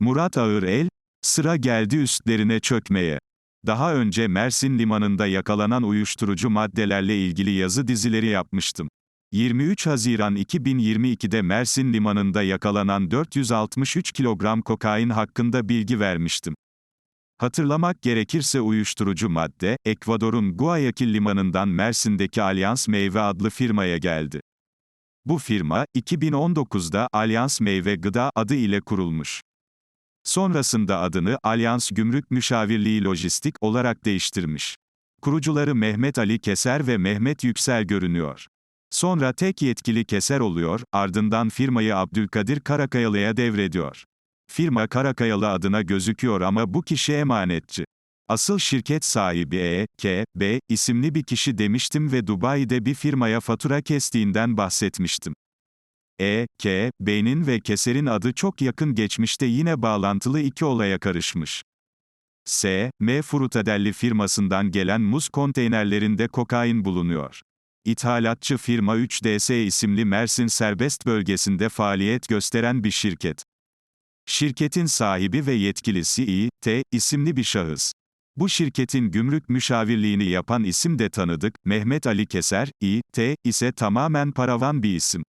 Murat Ağırel, sıra geldi üstlerine çökmeye. Daha önce Mersin limanında yakalanan uyuşturucu maddelerle ilgili yazı dizileri yapmıştım. 23 Haziran 2022'de Mersin limanında yakalanan 463 kilogram kokain hakkında bilgi vermiştim. Hatırlamak gerekirse uyuşturucu madde, Ekvador'un Guayaquil limanından Mersin'deki Alyans Meyve adlı firmaya geldi. Bu firma, 2019'da Alyans Meyve Gıda adı ile kurulmuş. Sonrasında adını Alyans Gümrük Müşavirliği Lojistik olarak değiştirmiş. Kurucuları Mehmet Ali Keser ve Mehmet Yüksel görünüyor. Sonra tek yetkili Keser oluyor, ardından firmayı Abdülkadir Karakayalı'ya devrediyor. Firma Karakayalı adına gözüküyor ama bu kişi emanetçi. Asıl şirket sahibi E, K, B isimli bir kişi demiştim ve Dubai'de bir firmaya fatura kestiğinden bahsetmiştim. E, K, B'nin ve Keser'in adı çok yakın geçmişte yine bağlantılı iki olaya karışmış. S, M Frutadelli firmasından gelen muz konteynerlerinde kokain bulunuyor. İthalatçı firma 3DS isimli Mersin serbest bölgesinde faaliyet gösteren bir şirket. Şirketin sahibi ve yetkilisi İ, T isimli bir şahıs. Bu şirketin gümrük müşavirliğini yapan isim de tanıdık, Mehmet Ali Keser, İ, T ise tamamen paravan bir isim.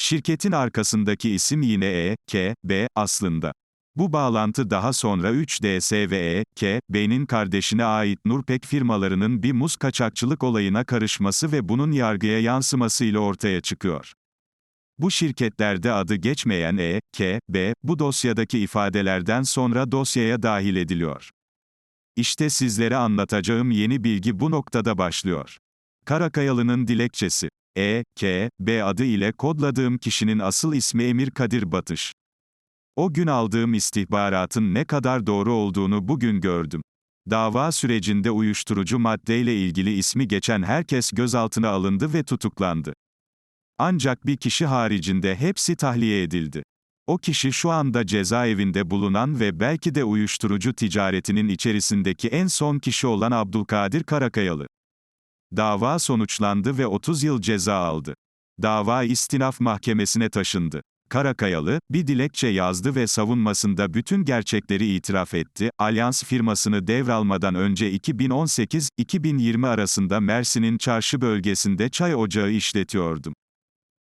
Şirketin arkasındaki isim yine E, K, B aslında. Bu bağlantı daha sonra 3DS ve E, K, B'nin kardeşine ait Nurpek firmalarının bir muz kaçakçılık olayına karışması ve bunun yargıya yansımasıyla ortaya çıkıyor. Bu şirketlerde adı geçmeyen E, K, B, bu dosyadaki ifadelerden sonra dosyaya dahil ediliyor. İşte sizlere anlatacağım yeni bilgi bu noktada başlıyor. Karakayalı'nın dilekçesi. E, K, B adı ile kodladığım kişinin asıl ismi Emir Kadir Batış. O gün aldığım istihbaratın ne kadar doğru olduğunu bugün gördüm. Dava sürecinde uyuşturucu maddeyle ilgili ismi geçen herkes gözaltına alındı ve tutuklandı. Ancak bir kişi haricinde hepsi tahliye edildi. O kişi şu anda cezaevinde bulunan ve belki de uyuşturucu ticaretinin içerisindeki en son kişi olan Abdülkadir Karakayalı. Dava sonuçlandı ve 30 yıl ceza aldı. Dava istinaf mahkemesine taşındı. Karakayalı, bir dilekçe yazdı ve savunmasında bütün gerçekleri itiraf etti. Alyans firmasını devralmadan önce 2018-2020 arasında Mersin'in çarşı bölgesinde çay ocağı işletiyordum.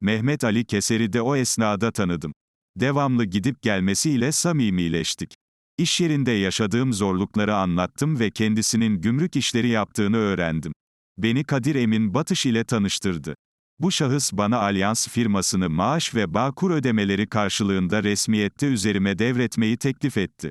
Mehmet Ali Keser'i de o esnada tanıdım. Devamlı gidip gelmesiyle samimileştik. İş yerinde yaşadığım zorlukları anlattım ve kendisinin gümrük işleri yaptığını öğrendim. Beni Kadir Emin Batış ile tanıştırdı. Bu şahıs bana Alyans firmasını maaş ve bağkur ödemeleri karşılığında resmiyette üzerime devretmeyi teklif etti.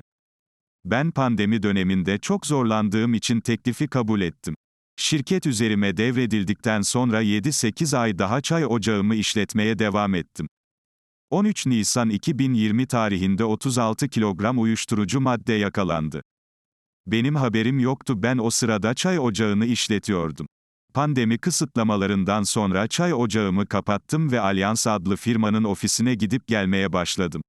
Ben pandemi döneminde çok zorlandığım için teklifi kabul ettim. Şirket üzerime devredildikten sonra 7-8 ay daha çay ocağımı işletmeye devam ettim. 13 Nisan 2020 tarihinde 36 kilogram uyuşturucu madde yakalandı. Benim haberim yoktu ben o sırada çay ocağını işletiyordum. Pandemi kısıtlamalarından sonra çay ocağımı kapattım ve Alyans adlı firmanın ofisine gidip gelmeye başladım.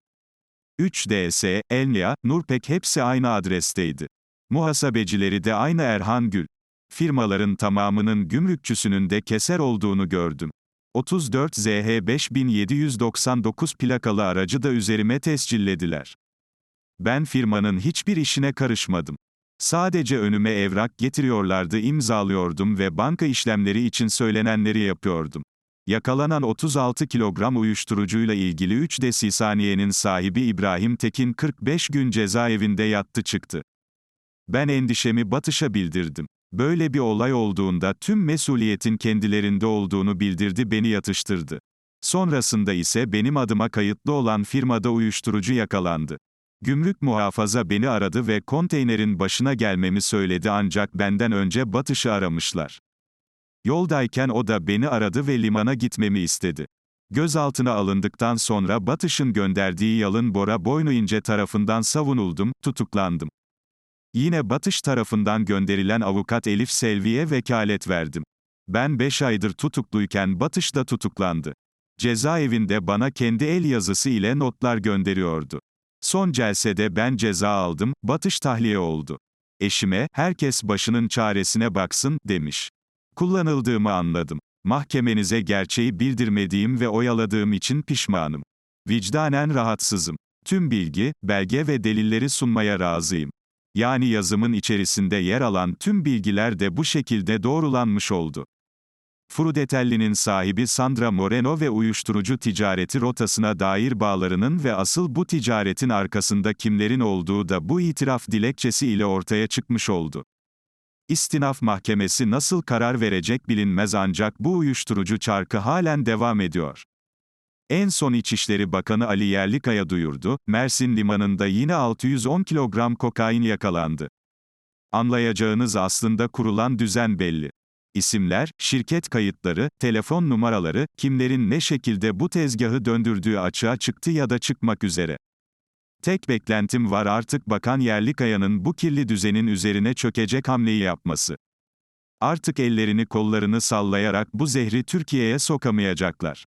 3DS, Elnia, Nurpek hepsi aynı adresteydi. Muhasebecileri de aynı Erhan Gül. Firmaların tamamının gümrükçüsünün de keser olduğunu gördüm. 34 ZH 5799 plakalı aracı da üzerime tescillediler. Ben firmanın hiçbir işine karışmadım. Sadece önüme evrak getiriyorlardı imzalıyordum ve banka işlemleri için söylenenleri yapıyordum. Yakalanan 36 kilogram uyuşturucuyla ilgili 3 desisaniyenin sahibi İbrahim Tekin 45 gün cezaevinde yattı çıktı. Ben endişemi Batış'a bildirdim. Böyle bir olay olduğunda tüm mesuliyetin kendilerinde olduğunu bildirdi beni yatıştırdı. Sonrasında ise benim adıma kayıtlı olan firmada uyuşturucu yakalandı. Gümrük muhafaza beni aradı ve konteynerin başına gelmemi söyledi ancak benden önce Batış'ı aramışlar. Yoldayken o da beni aradı ve limana gitmemi istedi. Gözaltına alındıktan sonra Batış'ın gönderdiği Yalın Bora Boynuince tarafından savunuldum, tutuklandım. Yine Batış tarafından gönderilen avukat Elif Selvi'ye vekalet verdim. Ben 5 aydır tutukluyken Batış da tutuklandı. Cezaevinde bana kendi el yazısı ile notlar gönderiyordu. Son celsede ben ceza aldım, Batış tahliye oldu. Eşime, herkes başının çaresine baksın, demiş. Kullanıldığımı anladım. Mahkemenize gerçeği bildirmediğim ve oyaladığım için pişmanım. Vicdanen rahatsızım. Tüm bilgi, belge ve delilleri sunmaya razıyım. Yani yazımın içerisinde yer alan tüm bilgiler de bu şekilde doğrulanmış oldu. Frudelli'nin sahibi Sandra Moreno ve uyuşturucu ticareti rotasına dair bağlarının ve asıl bu ticaretin arkasında kimlerin olduğu da bu itiraf dilekçesi ile ortaya çıkmış oldu. İstinaf Mahkemesi nasıl karar verecek bilinmez ancak bu uyuşturucu çarkı halen devam ediyor. En son İçişleri Bakanı Ali Yerlikaya duyurdu, Mersin limanında yine 610 kilogram kokain yakalandı. Anlayacağınız aslında kurulan düzen belli. İsimler, şirket kayıtları, telefon numaraları, kimlerin ne şekilde bu tezgahı döndürdüğü açığa çıktı ya da çıkmak üzere. Tek beklentim var artık Bakan Yerlikaya'nın bu kirli düzenin üzerine çökecek hamleyi yapması. Artık ellerini kollarını sallayarak bu zehri Türkiye'ye sokamayacaklar.